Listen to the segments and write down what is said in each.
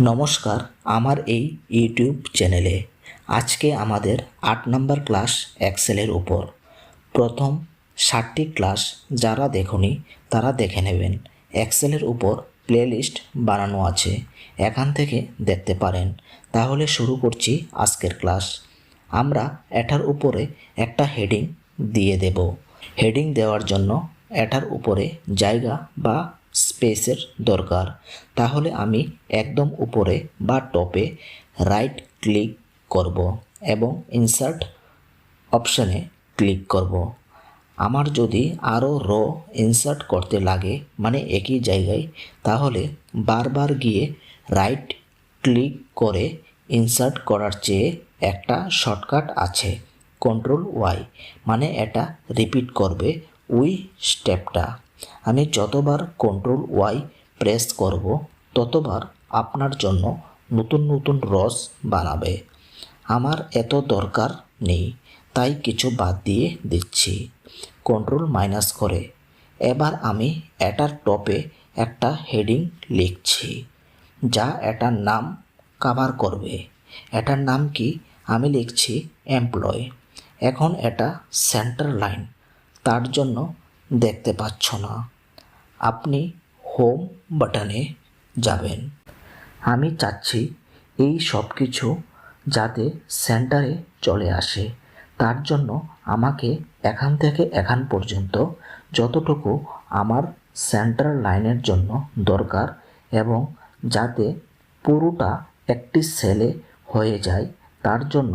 নমস্কার আমার এই ইউটিউব চ্যানেলে। আজকে আমাদের আট নম্বর ক্লাস এক্সেলের উপর। প্রথম ষাটটি ক্লাস যারা দেখনি, তারা দেখে নেবেন। এক্সেলের উপর প্লেলিস্ট বানানো আছে। এখান থেকে দেখতে পারেন। তাহলে শুরু করছি আজকের ক্লাস। আমরা এটার উপরে একটা হেডিং দিয়ে দেব। হেডিং দেওয়ার জন্য এটার উপরে জায়গা বা স্পেসের দরকার। তাহলে আমি একদম উপরে বা টপে রাইট ক্লিক করব এবং ইনসার্ট অপশানে ক্লিক করব। আমার যদি আরও র ইনসার্ট করতে লাগে মানে একই জায়গায়, তাহলে বারবার গিয়ে রাইট ক্লিক করে ইনসার্ট করার চেয়ে একটা শর্টকাট আছে কন্ট্রোল ওয়াই মানে এটা রিপিট করবে ওই স্টেপটা আমি যতবার কন্ট্রোল ওয়াই প্রেস করব, ততবার আপনার জন্য নতুন নতুন রস বানাবে আমার এত দরকার নেই, তাই কিছু বাদ দিয়ে দিচ্ছি। কন্ট্রোল মাইনাস করে। এবার আমি এটার টপে একটা হেডিং লিখছি, যা এটার নাম কাভার করবে। এটার নাম কি? আমি লিখছি এমপ্লয় এখন এটা সেন্টার লাইন তার জন্য দেখতে পাচ্ছ না। আপনি হোম বাটনে যাবেন। আমি চাচ্ছি এই সব কিছু যাতে সেন্টারে চলে আসে। তার জন্য আমাকে এখান থেকে এখান পর্যন্ত যতটুকু আমার সেন্টার লাইনের জন্য দরকার এবং যাতে পুরোটা একটি সেলে হয়ে যায়, তার জন্য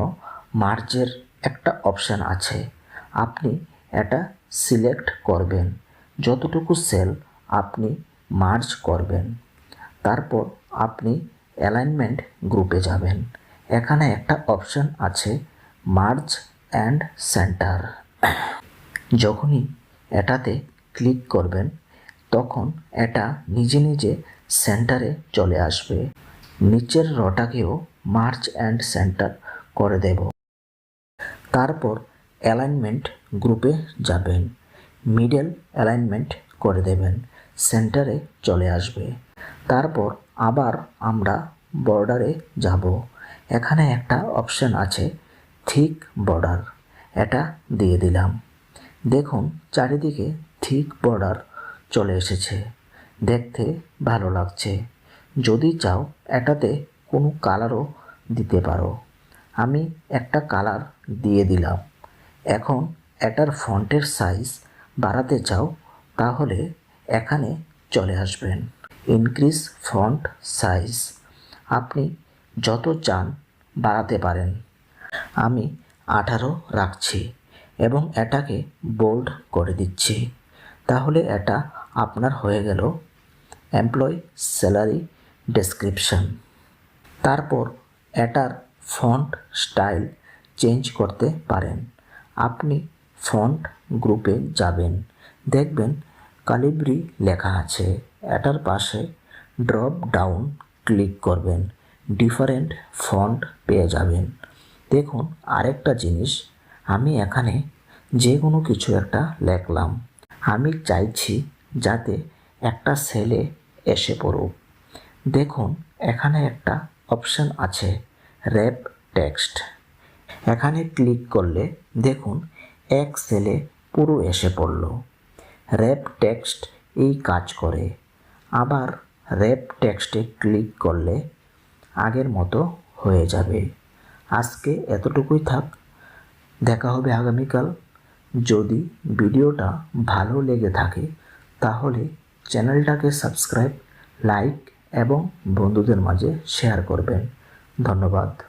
মার্জের একটা অপশান আছে। আপনি এটা সিলেক্ট করবেন। যতটুকু সেল আপনি মার্জ করবেন, তারপর আপনি অ্যালাইনমেন্ট গ্রুপে যাবেন। এখানে একটা অপশন আছে, মার্জ অ্যান্ড সেন্টার। যখনই এটাতে ক্লিক করবেন, তখন এটা নিজে নিজে সেন্টারে চলে আসবে। নিচের রটাকেও মার্চ অ্যান্ড সেন্টার করে দেব। তারপর অ্যালাইনমেন্ট গ্রুপে যাবেন। মিডল অ্যালাইনমেন্ট করে দেবেন। সেন্টারে চলে আসবে। তারপর আবার আমরা বর্ডারে যাব। এখানে একটা অপশান আছে থিক বর্ডার। এটা দিয়ে দিলাম। দেখুন, চারিদিকে থিক বর্ডার চলে এসেছে। দেখতে ভালো লাগছে। যদি চাও এটাতে কোনো কালারও দিতে পারো। আমি একটা কালার দিয়ে দিলাম। এখন এটার ফন্টের সাইজ বাড়াতে চাও, তাহলে এখানে চলে আসবেন। Increase font size. আপনি যত চান বাড়াতে পারেন। আমি আঠারো রাখছি এবং এটাকে বোল্ড করে দিচ্ছি। তাহলে এটা আপনার হয়ে গেল এমপ্লয় স্যালারি ডেসক্রিপশন। তারপর এটার ফন্ট স্টাইল চেঞ্জ করতে পারেন। আপনি ফন্ট গ্রুপে যাবেন। দেখবেন কালিব্রি লেখা আছে। এটার পাশে ড্রপ ডাউন ক্লিক করবেন। ডিফারেন্ট ফন্ট পেয়ে যাবেন। দেখুন আরেকটা জিনিস, আমি এখানে যে কোনো কিছু একটা লেখলাম। আমি চাইছি যাতে একটা সেলে এসে পড়ুক। দেখুন এখানে একটা অপশান আছে, র্যাপ টেক্সট। এখানে ক্লিক করলে দেখুন এক সেলে পুরো এসে পড়ল। র্যাপ টেক্সট এই কাজ করে। আবার র্যাপ টেক্সটে ক্লিক করলে আগের মতো হয়ে যাবে। আজকে এতটুকুই থাক। দেখা হবে আগামীকাল। যদি ভিডিওটা ভালো লেগে থাকে, তাহলে চ্যানেলটাকে সাবস্ক্রাইব, লাইক এবং বন্ধুদের মাঝে শেয়ার করবেন। ধন্যবাদ।